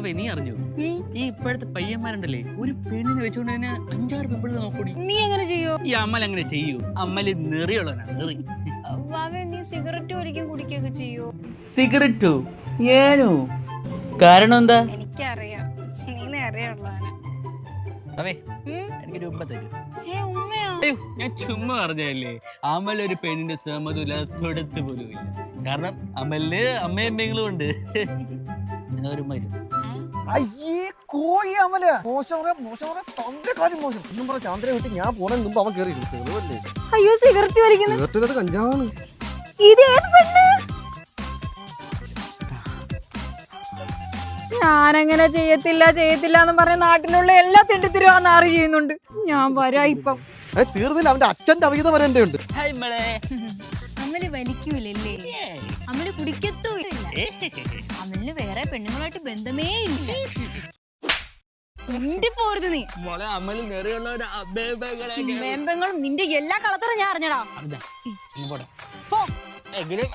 വാവേ നീ അറിഞ്ഞു. ഈ ഇപ്പോഴത്തെ പയ്യന്മാരുണ്ടല്ലേ ഒരു പെണ്ണിനെ വെച്ചുകൊണ്ട് തന്നെ അഞ്ചാറ് പെമ്പിൾ നോക്കൂടി. നീ എങ്ങനെ ചെയ്യോ? ഈ അമ്മൽ അങ്ങനെ ചെയ്യൂ. അമ്മൽ നെറിയുള്ളവനാ നെറി. നീ സിഗരറ്റ് ഒരിക്കലും കുടിക്കുകയൊക്കെ ചെയ്യോ? സിഗരറ്റോ? ഞാനോ? കാരണം എന്താ? എനിക്കറിയാം. നീ നേരെയുള്ളവനാ അവേ തരൂ. ഞാൻ ചുമ്മാ പറഞ്ഞല്ലേ അമൽ ഒരു പെണ്ണിന്റെ സമ്മതമില്ല തൊടുത്ത് പോലും ഇല്ല കാരണം അമ്മൽ അമ്മയും പെങ്ങളും ഉണ്ട്. എന്നാ ഒരു അയ്യേ കോഴി അമല. മോശം പറയാ മോശം പറയാ തന്റെ കാര്യം മോശം. ഒന്നും പറ ചാന്ദ്രനെ വിട്ട് ഞാൻ പോണ മുമ്പ് അവൻ കയറി തെളിവല്ലേ അയ്യോ സിഗരറ്റ് വലിക്കുന്നു. കഞ്ചാവാണ്. ഇത് ഏത് പെണ്ണ്? ഞാനങ്ങനെ ചെയ്യത്തില്ല ചെയ്യത്തില്ല എന്ന് പറഞ്ഞ നാട്ടിലുള്ള എല്ലാ തിണ്ടിത്തിരും ആ നാറി ചെയ്യുന്നുണ്ട്. ഞാൻ വരാ ഇപ്പം. തീർന്നില്ല. അവന്റെ അച്ഛന്റെ അവിഹിതം വരെ എന്റെ ഉണ്ട്. അമ്മൽ വലിക്കൂലല്ലേ? അമ്മൽ കുടിക്കത്തൂല്ല. പെണ്ണുങ്ങളായിട്ട് ബന്ധമേ ഇല്ല. മിണ്ടി പോരുത് നീ? മോളെ നിന്റെ എല്ലാ കളത്തറും ഞാൻ അറിഞ്ഞടാ. പോ. എങ്കിലും